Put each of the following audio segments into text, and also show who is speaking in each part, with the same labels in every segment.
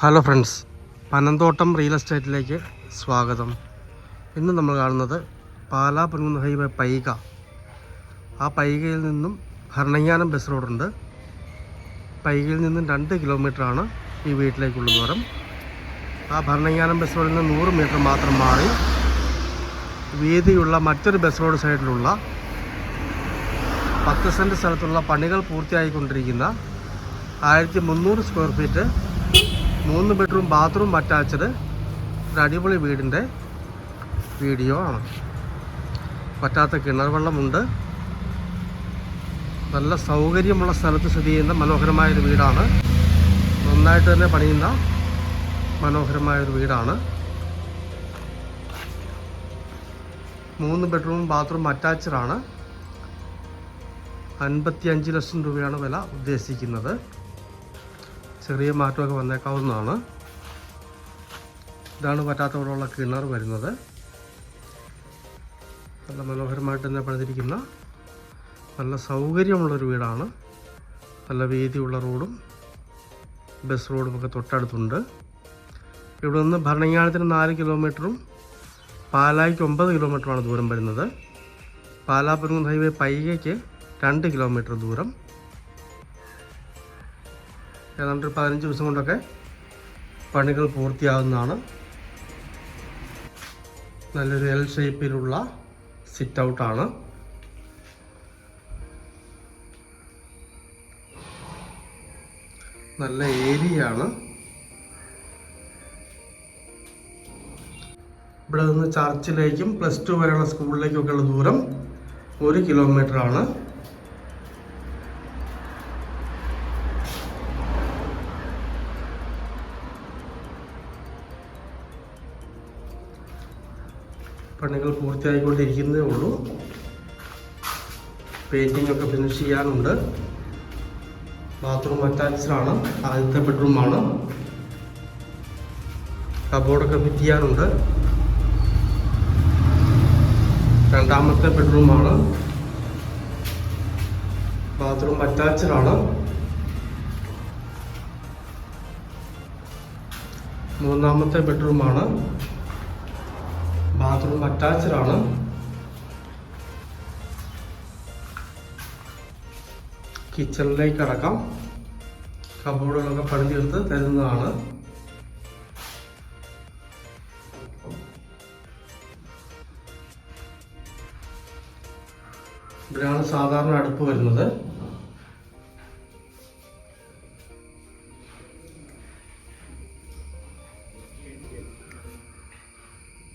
Speaker 1: Hello friends Panamthottam real എസ്റ്റേറ്റിലേക്ക് സ്വാഗതം. ഇന്ന് നമ്മൾ കാണുന്നത് പാലാ പൊൻകുന്ന് ഹൈവേ പൈക. ആ പൈകയിൽ നിന്നും ഭരണങ്ങാനം ബസ് റോഡുണ്ട്. പൈകയിൽ നിന്നും രണ്ട് കിലോമീറ്ററാണ് ഈ വീട്ടിലേക്കുള്ള ദൂരം. ആ ഭരണങ്ങാനം ബസ് റോഡിൽ നിന്ന് നൂറ് മീറ്റർ മാത്രം മാറി വീതിയുള്ള മറ്റൊരു ബസ് റോഡ് സൈഡിലുള്ള പത്ത് സെന്റ് സ്ഥലത്തുള്ള പണികൾ പൂർത്തിയായിക്കൊണ്ടിരിക്കുന്ന ആയിരത്തി മുന്നൂറ് സ്ക്വയർ ഫീറ്റ് മൂന്ന് ബെഡ്റൂം ബാത്റൂം അറ്റാച്ച്ഡ് ഒരു അടിപൊളി വീടിന്റെ വീഡിയോ ആണ്. പറ്റാത്ത കിണർ വെള്ളമുണ്ട് നല്ല സൗകര്യമുള്ള സ്ഥലത്ത് സ്ഥിതി ചെയ്യുന്ന മനോഹരമായൊരു വീടാണ്. നന്നായിട്ട് തന്നെ പണിയുന്ന മനോഹരമായൊരു വീടാണ്. മൂന്ന് ബെഡ്റൂം ബാത്റൂം അറ്റാച്ച്ഡ് ആണ്. അൻപത്തി അഞ്ച് ലക്ഷം രൂപയാണ് വില ഉദ്ദേശിക്കുന്നത്. ചെറിയ മാറ്റമൊക്കെ വന്നേക്കാവുന്നതാണ്. ഇതാണ് പറ്റാത്തവിടെയുള്ള കിണർ വരുന്നത്. നല്ല മനോഹരമായിട്ട് തന്നെ പണിതിരിക്കുന്ന നല്ല സൗകര്യമുള്ളൊരു വീടാണ്. നല്ല വീതിയുള്ള റോഡും ബസ് റോഡും ഒക്കെ തൊട്ടടുത്തുണ്ട്. ഇവിടെ നിന്ന് ഭരണങ്ങാനത്തിന് നാല് കിലോമീറ്ററും പാലായ്ക്ക് ഒമ്പത് കിലോമീറ്ററുമാണ് ദൂരം വരുന്നത്. പാലാ ഹൈവേ പൈകയ്ക്ക് രണ്ട് കിലോമീറ്റർ ദൂരം. ഏതാണ്ട് പതിനഞ്ച് ദിവസം കൊണ്ടൊക്കെ പണികൾ പൂർത്തിയാകുന്നതാണ് നല്ലൊരു എൽ ഷേപ്പിലുള്ള സിറ്റ് ഔട്ടാണ് നല്ല ഏരിയയാണ്. ഇവിടെ നിന്ന് ചർച്ചിലേക്കും പ്ലസ് ടു വരെയുള്ള സ്കൂളിലേക്കും ഒക്കെയുള്ള ദൂരം ഒരു കിലോമീറ്റർ പണികൾ പൂർത്തിയായിക്കൊണ്ടിരിക്കുന്നതേ ഉള്ളൂ. പെയിന്റിംഗ് ഒക്കെ ഫിനിഷ് ചെയ്യാനുണ്ട്. ബാത്റൂം അറ്റാച്ച്ഡാണ് ആദ്യത്തെ ബെഡ്റൂമാണ് കബോർഡൊക്കെ ഫിറ്റ് ചെയ്യാനുണ്ട്. രണ്ടാമത്തെ ബെഡ്റൂമാണ് ബാത്റൂം അറ്റാച്ച്ഡാണ് മൂന്നാമത്തെ ബെഡ്റൂമാണ് ബാത്റൂം അറ്റാച്ച്ഡ് ആണ്. കിച്ചണിലേക്ക് അടക്കം കബോർഡുകളൊക്കെ പണിതെടുത്ത് തരുന്നതാണ്. ഇവിടെയാണ് സാധാരണ അടുപ്പ് വരുന്നത്.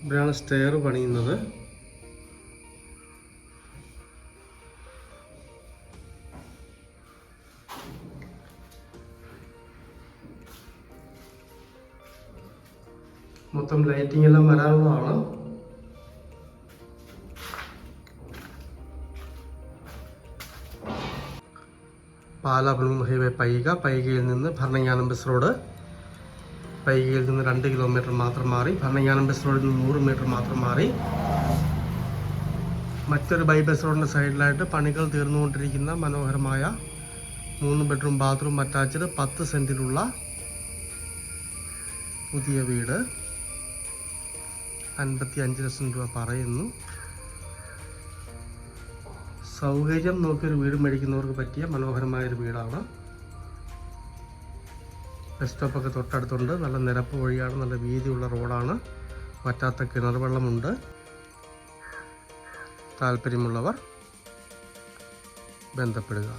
Speaker 1: ഇവിടെയാണ് സ്റ്റെയർ പണിയുന്നത്. മൊത്തം ലൈറ്റിംഗ് എല്ലാം വരാനുള്ളതാണ് പാലാ ബ്ലൂം ഹൈവേ പൈക പൈകയിൽ നിന്ന് ഭരണങ്ങാനം ബസ് റോഡ് പൈകയിൽ നിന്ന് രണ്ട് കിലോമീറ്റർ മാത്രം മാറി. ഭരണങ്ങാനം ബസ് റോഡിൽ നിന്ന് നൂറ് മീറ്റർ മാത്രം മാറി. മറ്റൊരു ബൈ ബസ് റോഡിന്റെ സൈഡിലായിട്ട് പണികൾ തീർന്നുകൊണ്ടിരിക്കുന്ന മനോഹരമായ മൂന്ന് ബെഡ്റൂം ബാത്റൂം അറ്റാച്ച്ഡ് പത്ത് സെന്റിലുള്ള പുതിയ വീട്. അൻപത്തി അഞ്ച് ലക്ഷം രൂപ പറയുന്നു. സൗകര്യം നോക്കിയൊരു വീട് മേടിക്കുന്നവർക്ക് പറ്റിയ മനോഹരമായൊരു വീടാണ്. ബസ് സ്റ്റോപ്പൊക്കെ തൊട്ടടുത്തുണ്ട്. നല്ല നിരപ്പ് വഴിയാണ് നല്ല വീതിയുള്ള റോഡാണ്. വറ്റാത്ത കിണർ വെള്ളമുണ്ട് താല്പര്യമുള്ളവർ ബന്ധപ്പെടുക.